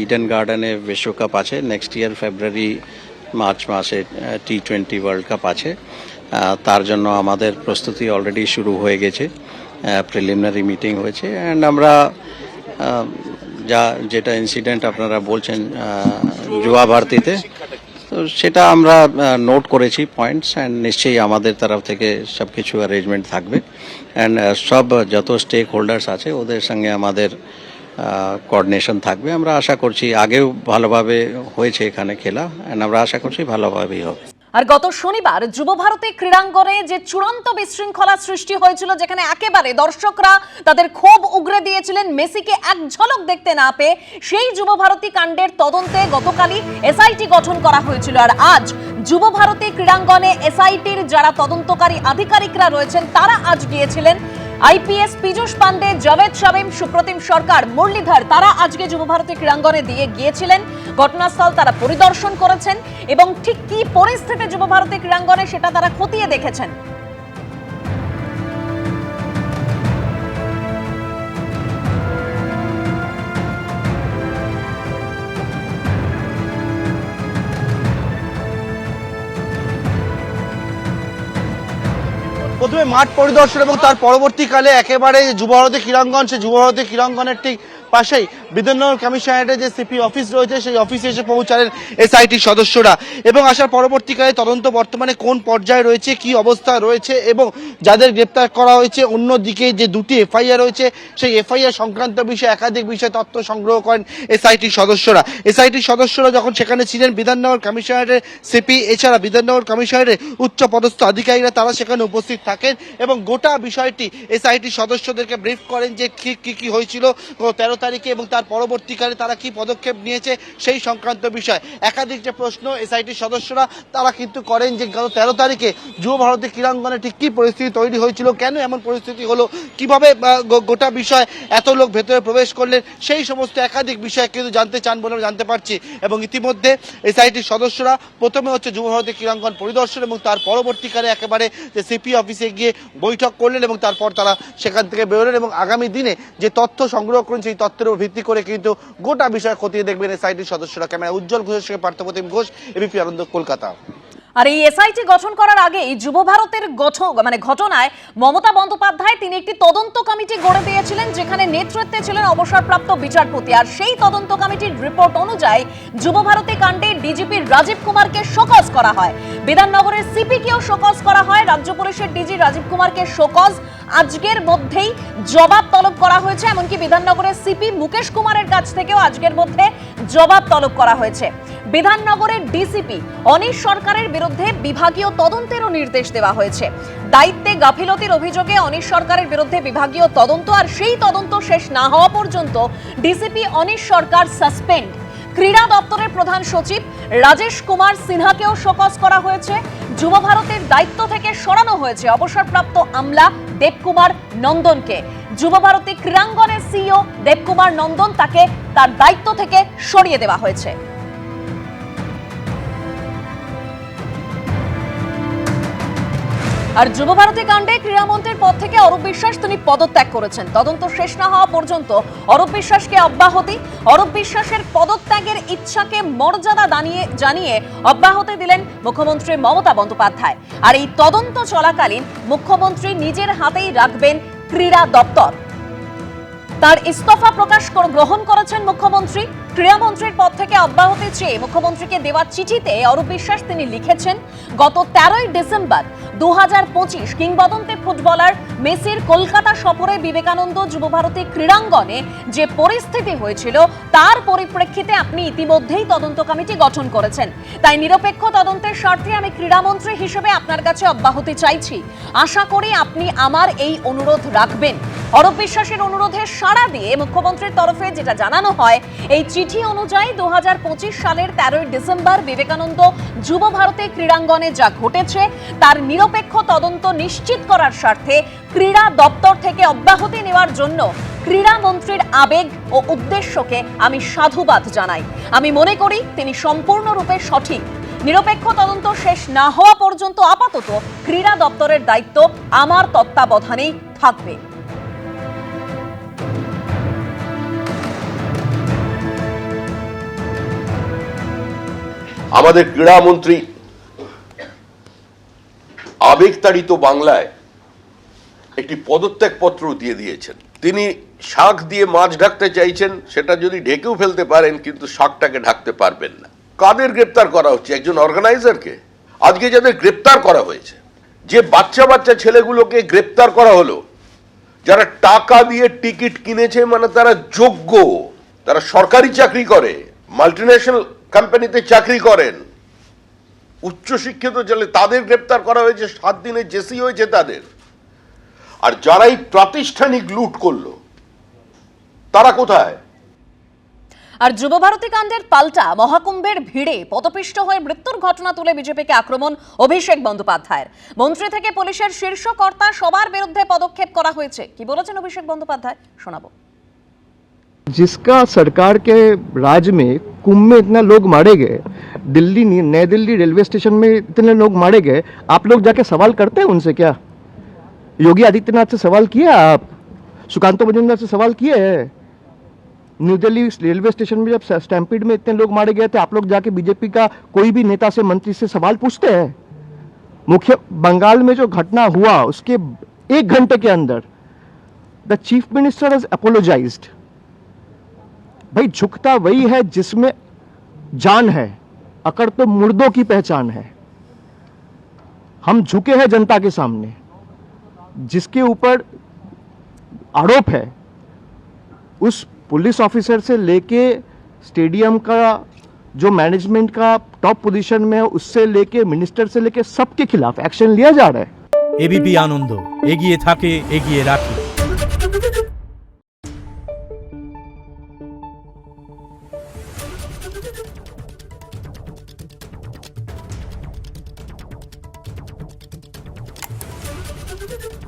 Eden গার্ডেনে বিশ্বকাপ আছে। নেক্সট ইয়ার ফেব্রুয়ারি মার্চ মাসে টি টোয়েন্টি ওয়ার্ল্ড কাপ আছে। তার জন্য আমাদের প্রস্তুতি অলরেডি শুরু হয়ে গেছে। প্রিলিমিনারি মিটিং হয়েছে। অ্যান্ড আমরা যা, যেটা ইনসিডেন্ট আপনারা বলছেন যুবা ভারতীতে, তো সেটা আমরা নোট করেছি পয়েন্টস অ্যান্ড নিশ্চয়ই আমাদের তরফ থেকে সব কিছু অ্যারেঞ্জমেন্ট থাকবে অ্যান্ড সব যত স্টেক হোল্ডার্স আছে, ওদের সঙ্গে আমাদের কোঅর্ডিনেশন থাকবে। আমরা আশা করছি আগেও ভালোভাবে হয়েছে এখানে খেলা আমরা আশা করছি ভালোভাবেই হবে। আর গত শনিবার যুব ভারতী ক্রীড়াঙ্গনে যে চূড়ান্ত বিশৃঙ্খলা সৃষ্টি হয়েছিল, যেখানে একেবারে দর্শকরা তাদের ক্ষোভ উগরে দিয়েছিলেন, মেসিকে এক ঝলক দেখতে না পেয়ে সেই যুব ভারতী কাণ্ডের তদন্তে গতকালই এসআইটি গঠন করা হয়েছিল। আর আজ যুব ভারতী ক্রীড়াঙ্গনে এসআইটির যারা তদন্তকারী আধিকারিকরা রয়েছেন, তারা আজ গিয়েছিলেন আইপিএস পীযূষ পান্ডে জাভেদ শামীম, সুপ্রতিম সরকার, মুরলীধর, তারা আজকে যুবভারতী ক্রীড়াঙ্গনে দিয়ে গিয়েছিলেন। ঘটনাস্থল তারা পরিদর্শন করেছেন এবং ঠিক কি পরিস্থিতি যুবভারতী ক্রীড়াঙ্গনে সেটা তারা খতিয়ে দেখেছেন? প্রথমে মাঠ পরিদর্শন এবং তার পরবর্তীকালে একেবারে যুবভারতী ক্রীড়াঙ্গন সেই যুবভারতী ক্রীড়াঙ্গনের ঠিক পাশেই বিধাননগর কমিশনারেটের যে সিপি অফিস রয়েছে, সেই অফিসে এসে পৌঁছালেন এসআইটি সদস্যরা। এবং আসার পরবর্তীকালে তদন্ত বর্তমানে কোন পর্যায়ে রয়েছে, কি অবস্থা রয়েছে এবং যাদের গ্রেপ্তার করা হয়েছে, অন্যদিকে যে দুটি এফআইআর রয়েছে, সেই এফআইআর সংক্রান্ত বিষয়ে একাধিক বিষয়ে তথ্য সংগ্রহ করেন এসআইটির সদস্যরা। এসআইটির সদস্যরা যখন সেখানে ছিলেন বিধাননগর কমিশনারের সিপি, এছাড়া বিধাননগর কমিশনারের উচ্চ পদস্থ আধিকারিকরা তারা সেখানে উপস্থিত থাকেন এবং গোটা বিষয়টি এসআইটির সদস্যদেরকে ব্রিফ করেন যে কি কি হয়েছিল তেরো তারিখে এবং তার পরবর্তীকালে তারা কি পদক্ষেপ নিয়েছে সেই সংক্রান্ত বিষয়। একাধিক যে প্রশ্ন এসআইটির সদস্যরা, তারা কিন্তু করেন যে গত তেরো তারিখে যুব ভারতী ক্রীড়াঙ্গনে ঠিক কি পরিস্থিতি তৈরি হয়েছিল, কেন এমন পরিস্থিতি হলো, কীভাবে গোটা বিষয় এত লোক ভেতরে প্রবেশ করলেন, সেই সমস্ত একাধিক বিষয় কিন্তু জানতে চান বলে জানতে পারছি। এবং ইতিমধ্যে এসআইটির সদস্যরা, প্রথমে হচ্ছে যুব ভারতী ক্রীড়াঙ্গন পরিদর্শন এবং তার পরবর্তীকালে একেবারে যে সিপি অফিসে গিয়ে বৈঠক করলেন এবং তারপর তারা সেখান থেকে বেরোলেন এবং আগামী দিনে যে তথ্য সংগ্রহ করেন, সেই তথ্যের ভিত্তি করে কিন্তু গোটা বিষয় খতিয়ে দেখবেন এই সাইটের সদস্যরা। ক্যামেরা উজ্জ্বল ঘোষের সঙ্গে পার্থপ্রতিম ঘোষ এবিপি আনন্দ, কলকাতা। আর এই এসআইটি গঠন করার আগেই যুব ভারতের মানে ঘটনায় মমতা বন্দ্যোপাধ্যায় তিনি একটি তদন্ত কমিটি গড়ে দিয়েছিলেন যেখানে নেতৃত্বে ছিলেন অবসরপ্রাপ্ত বিচারপতি। আর সেই তদন্ত কমিটির রিপোর্ট অনুযায়ী যুব ভারতী কাণ্ডে ডিজিপি রাজীব কুমারকে শোকজ করা হয়। বিধাননগরের সিপিকেও শোকজ করা হয়, রাজ্য পুলিশের ডিজি রাজীব কুমারকে শোকজ। আজকের মধ্যেই জবাব তলব করা হয়েছে, এমনকি বিধাননগরের সিপি মুকেশ কুমারের কাছ থেকেও আজকের মধ্যে জবাব তলব করা হয়েছে। বিধাননগরের ডিসিপি অনিশ সরকারের বিরুদ্ধে বিভাগীয় তদন্তেরও নির্দেশ দেওয়া হয়েছে। দায়িত্বে গাফিলতির অভিযোগে অনিশ সরকারের বিরুদ্ধে বিভাগীয় তদন্ত আর সেই তদন্ত শেষ না হওয়া পর্যন্ত ডিসিপি অনিশ সরকার সাসপেন্ড ক্রীড়া দপ্তরের প্রধান সচিব রাজেশ কুমার সিনহাকেও শোকজ করা হয়েছে। যুব ভারতের দায়িত্ব থেকে সরানো হয়েছে অবসরপ্রাপ্ত আমলা দেবকুমার নন্দনকে। যুব ভারতী ক্রীড়াঙ্গনের সিইও দেবকুমার নন্দন তাকে তার দায়িত্ব থেকে সরিয়ে দেওয়া হয়েছে। আর যুব ভারতী কাণ্ডে ক্রীড়ামন্ত্রীর পদ থেকে অরূপ বিশ্বাস তিনি পদত্যাগ করেছেন। তদন্ত শেষ না হওয়া পর্যন্ত অরূপ বিশ্বাসকে অব্যাহতি, অরূপ বিশ্বাসের পদত্যাগের ইচ্ছাকে মর্যাদা দানিয়ে, জানিয়ে অব্যাহতি দিলেন মুখ্যমন্ত্রী মমতা বন্দ্যোপাধ্যায়। আর এই তদন্ত চলাকালীন মুখ্যমন্ত্রী নিজের হাতেই রাখবেন ক্রীড়া দপ্তর। তার ইস্তফা প্রকাশ গ্রহণ করেছেন মুখ্যমন্ত্রী। ক্রীড়ামন্ত্রীর পদ থেকে অব্যাহতি চেয়ে মুখ্যমন্ত্রীকে দেওয়া চিঠিতে অরূপ বিশ্বাস তিনি লিখেছেন, গত তেরোই ডিসেম্বর দু হাজার পঁচিশ কিংবদন্তি ফুটবলার মেসির কলকাতা সফরে বিবেকানন্দ যুবভারতী ক্রীড়াঙ্গনে যে পরিস্থিতি হয়েছিল, তার পরিপ্রেক্ষিতে আপনি ইতিমধ্যেই তদন্ত কমিটি গঠন করেছেন। তাই নিরপেক্ষ তদন্তের স্বার্থে আমি ক্রীড়ামন্ত্রী হিসেবে আপনার কাছে অব্যাহতি চাইছি। আশা করি আপনি আমার এই অনুরোধ রাখবেন। অরূপ বিশ্বাসের অনুরোধে সাড়া দিয়ে মুখ্যমন্ত্রীর তরফে যেটা জানানো হয়, এই চিঠি অনুযায়ী দু হাজার পঁচিশ সালের তেরোই ডিসেম্বর বিবেকানন্দ যুব ভারতী ক্রীড়াঙ্গনে যা ঘটেছে, তার নিরপেক্ষ তদন্ত নিশ্চিত করার স্বার্থে ক্রীড়া দপ্তর থেকে অব্যাহতি নেওয়ার জন্য ক্রীড়া মন্ত্রীর আবেগ ও উদ্দেশ্যকে আমি সাধুবাদ জানাই। আমি মনে করি তিনি সম্পূর্ণরূপে সঠিক। নিরপেক্ষ তদন্ত শেষ না হওয়া পর্যন্ত আপাতত ক্রীড়া দপ্তরের দায়িত্ব আমার তত্ত্বাবধানেই থাকবে। আমাদের ক্রীড়ামন্ত্রী আবেগতাড়িত বাংলায় একটি পদত্যাগ পত্র দিয়ে দিয়েছেন। তিনি শাক দিয়ে মাছ ঢাকতে চাইছেন, সেটা যদি ঢেকেও ফেলতে পারেন, কিন্তু শাকটাকে ঢাকতে পারবেন না। কাদের গ্রেপ্তার করা হচ্ছে? একজন অর্গানাইজারকে? আজকে যাদের গ্রেপ্তার করা হয়েছে, যে বাচ্চা বাচ্চা ছেলেগুলোকে গ্রেপ্তার করা হলো, যারা টাকা দিয়ে টিকিট কিনেছে মানে তারা যোগ্য, তারা সরকারি চাকরি করে মাল্টিন্যাশনাল কোম্পানিতে চাকরি করেন উচ্চশিক্ষিত ছেলে তাদের গ্রেপ্তার করা হয়েছে সাত দিনে জেসি হয়েছে তাদের আর যারা এই প্রাতিষ্ঠানিক লুট করলো তারা কোথায় আর যুবভারতী কাণ্ডের পাল্টা মহাকুম্ভের ভিড়ে পদপিষ্ট হয়ে মৃত্যুর ঘটনা তুলে বিজেপিকে আক্রমণ অভিষেক বন্দ্যোপাধ্যায়ের মন্ত্রী থেকে পুলিশের শীর্ষ কর্তা সবার বিরুদ্ধে পদক্ষেপ করা হয়েছে কি বলেছেন অভিষেক বন্দ্যোপাধ্যায় শোনাবো जिसका सरकार के राज में कुंभ में इतना लोग मारे गए, दिल्ली, नई दिल्ली रेलवे स्टेशन में इतने लोग मारे गए, आप लोग जाके सवाल करते हैं उनसे क्या? योगी आदित्यनाथ से सवाल किया आप? सुकांत मजुमदार से सवाल किए हैं? न्यू दिल्ली रेलवे स्टेशन में जब स्टैम्पीड में इतने लोग मारे गए थे, आप लोग जाके बीजेपी का कोई भी नेता से, मंत्री से सवाल पूछते हैं? मुख्य, बंगाल में जो घटना हुआ, उसके एक घंटे के अंदर, the chief minister has apologised. भाई झुकता वही है जिसमें जान है अकड़ तो मुर्दों की पहचान है हम झुके हैं जनता के सामने जिसके ऊपर आरोप है उस पुलिस ऑफिसर से लेके स्टेडियम का जो मैनेजमेंट का टॉप पोजीशन में है उससे लेके मिनिस्टर से लेके सबके खिलाफ एक्शन लिया जा रहा है এবিপি আনন্দ এগিয়ে থাকে এগিয়ে রাখে Thank you.